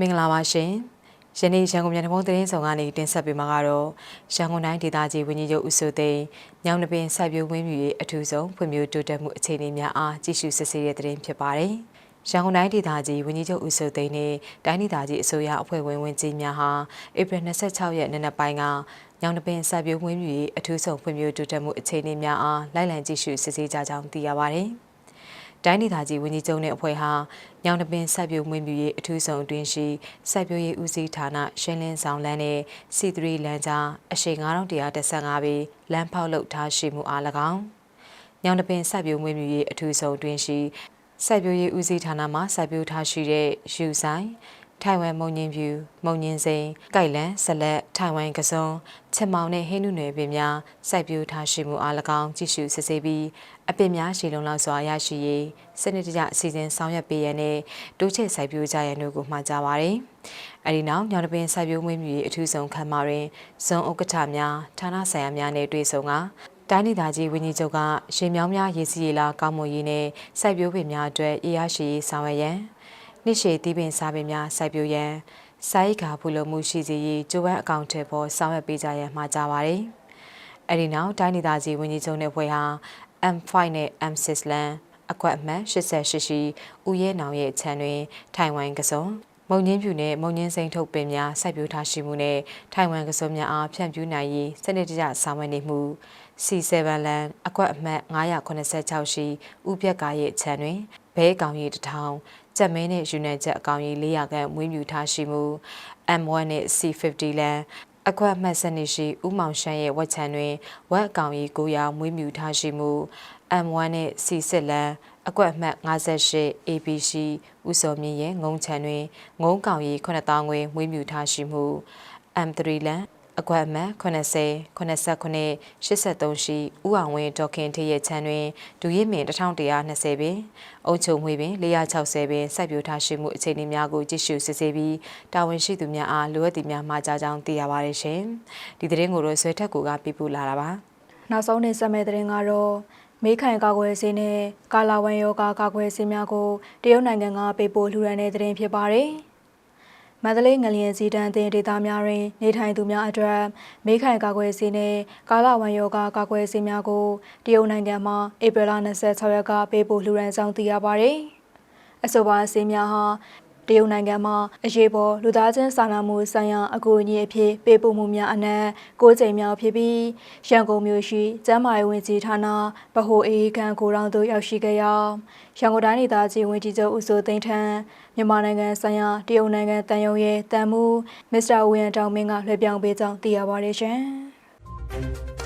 မင်္ဂလာပါရှင်ယနေ့ရန်ကုန်မြန်တဘုံသတင်းဆောင်ကနေတင်ဆက်ပေးမှာကတော့ရန်ကုန်တိုင်းဒေသကြီးဝန်ကြီးချုပ်ဦးစိုးသိန်းညောင်နှပင်စိုက်ပျိုးဝင်းမြူရေးအထူးဆုံးဖွံ့ဖြိုးတိုးတက်မှုအခြေအနေများအားကြည့်ရှုစစ်ဆေးတဲ့သတင်းဖြစ်ပါတယ်ရန်ကုန်တိုင်းဒေသကြီးဝန်ကြီးချုပ်ဦးစိုးသိန်းနဲ့တိုင်းဒေသကြီးအစိုးရအဖွဲ့ဝင်ဝင်ကြီးများဟာဧပြီ26ရက်နေ့နက်ပိုင်းကညောင်နှပင်စိုက်ပျိုးဝင်းမြူရေးအထူးဆုံးဖွံ့ဖြိုးတိုးတက်မှုအခြေအနေများအားလိုက်လံကြည့်ရှုစစ်ဆေးကြကြောင်းသိရပါတယ်။ တိုင်းဒေသကြီးဝန်ကြီးချုပ်နဲ့အဖွဲ့ဟာညောင်တပင်စိုက်ပျိုးမွေးမြူရေးအထူးဆောင်အတွင်းရှိစိုက်ပျိုးရေးဦးစီးဌာနရှင်းလင်းဆောင်လမ်းနဲ့ C3 လမ်းကြားအရှိန်9115ပေလမ်းဖောက်လုပ်ထားရှိမှုအား၎င်းညောင်တပင်စိုက်ပျိုးမွေးမြူရေးအထူးဆောင်အတွင်းရှိစိုက်ပျိုးရေးဦးစီးဌာနမှစိုက်ပျိုးထားရှိတဲ့ယူဆိုင် ထိုင်ဝမ်မုံညင်းဖြူမုံညင်းစိန်ကိုက်လန်ဆက်လက်ထိုင်ဝမ်ကစုံချစ်မောင်နဲ့ဟင်းနုနယ်ပင်များစိုက်ပျိုးထားရှိမှုအား၎င်းကြည့်ရှုစစ်ဆေးပြီးအပင်များရှည်လုံလောက်စွာရရှိရေးစနစ်တကျအစီအစဉ်ဆောင်ရွက်ပေးရတဲ့တိုးချဲ့စိုက်ပျိုးကြရန်တို့ကိုမှာကြားပါတယ်။အဲဒီနောက်ညောင်တပင်စိုက်ပျိုးမွေးမြူရေးအထူးဆုံးခန်းမတွင်ဇွန်ဥက္ကဋ္ဌများဌာနဆိုင်ရာများနဲ့တွေ့ဆုံကတိုင်းဒေသကြီးဝင်းကြီးချုပ်ကရေမြောင်းများရေစီရီလာကောင်းမွန်ရေးနဲ့စိုက်ပျိုးပင်များအတွက်အေးရရှိရေးဆောင်ရွက်ရန် နှစ်ရှည်တီးပင်စားပင်များစိုက်ပျိုးရန်စိုက်ခါဖူလုံမှုရှိစေရေးကျိုးပန်းအကောင့်ထဲပေါ်ဆောင်ရွက်ပေးကြရန်မှာကြားပါတယ်။အဲဒီနောက်တိုင်းဒေသကြီးဝန်ကြီးချုပ်နဲ့ဖွဲ့ဟာ M5 နဲ့ M6 လမ်းအကွက်အမှတ်88ရှိဦးရဲနောင်ရဲ့ခြံတွင်ထိုင်ဝမ်ကစုံ မုံညင်းဖြူနဲ့မုံညင်းစိန်ထုတ်ပင်များစိုက်ပျိုးထားရှိမှုနဲ့ထိုင်ဝမ်ကစုံများအားဖြန့်ဖြူးနိုင်ရေးစနစ်တကျဆောင်ရွက်နေမှု C7 လန်အကွက်အမှတ်986ရှိဥပြက်ကားရဲ့ခြံတွင်ဘဲကောင်ရီတထောင်ကြက်မင်းနဲ့ယူနယ်ချက်အကောင်ရီ400ခန့်မွေးမြူထားရှိမှု M1 နဲ့ C50 လန် အခွက်မှတ်စနစ်ရှိဥမောင်ရှမ်းရဲ့ဝက်ချံတွင်ဝက်အကောင်ကြီး900မွေးမြူထားရှိမှု M1 နဲ့ C6 လန်အကွက်မှတ်58 ABC ဥစောမြင့်ရဲ့ငုံချံတွင်ငုံကောင်ကြီး9000ငွေမွေးမြူထားရှိမှု M3 လန် အကွက်အမှတ်80 89 83ရှိဥအောင်ဝင်းဒေါခင်ထေးရဲ့ချမ်းတွင်ဒူရည်မင်1120ပင်အုတ်ချုံမွေပင်460ပင်စိုက်ပျိုးထားရှိမှုအခြေအနေများကိုကြည့်ရှုစစ်ဆေးပြီးတာဝန်ရှိသူများအားလိုအပ်သည့်များမှာကြားကြောင်းသိရပါတယ်ရှင်ဒီသတင်းကိုတော့ဆွဲထက်ကိုကပြပလာတာပါနောက်ဆုံးတင်ဆက်မယ့်သတင်းကတော့မေးခိုင်ကာကွယ်ဆေးနဲ့ကာလာဝန်ယောဂါကာကွယ်ဆေးများကိုတရုတ်နိုင်ငံကပေးပို့လှူဒါန်းတဲ့သတင်းဖြစ်ပါတယ်။ မန္တလေးငလျင်စီတန်းတင်ဒေသများတွင် နေထိုင်သူများအတွက်မေးခိုင်ကာကွယ်ဆေးနှင့်ကာလဝန်ယောဂကာကွယ်ဆေးများကိုတရုတ်နိုင်ငံမှဧပြီလ26ရက်ကပေးပို့လှူဒါန်းဆောင်သိရပါသည်။အဆိုပါဆေးများဟာ တရုတ်နိုင်ငံမှာအရေးပေါ်လူသားချင်းစာနာမှုဆိုင်ရာအကူအညီအဖြစ်ပေးပို့မှုများအနက်၉ကြိမ်မြောက်ဖြစ်ပြီးရန်ကုန်မြို့ရှိကျန်းမာရေးဝန်ကြီးဌာနဗဟိုအေးခံကိုရောင်သို့ရောက်ရှိခဲ့ရာရန်ကုန်တိုင်းဒေသကြီးဝန်ကြီးချုပ်ဦးစိုးသိန်းထံမြန်မာနိုင်ငံဆိုင်ရာတရုတ်နိုင်ငံတန်ယုံရဲ့တန်မှုမစ္စတာဝီယန်တောင်မင်းကလွှဲပြောင်းပေးကြောင်းသိရပါတယ်ရှင်။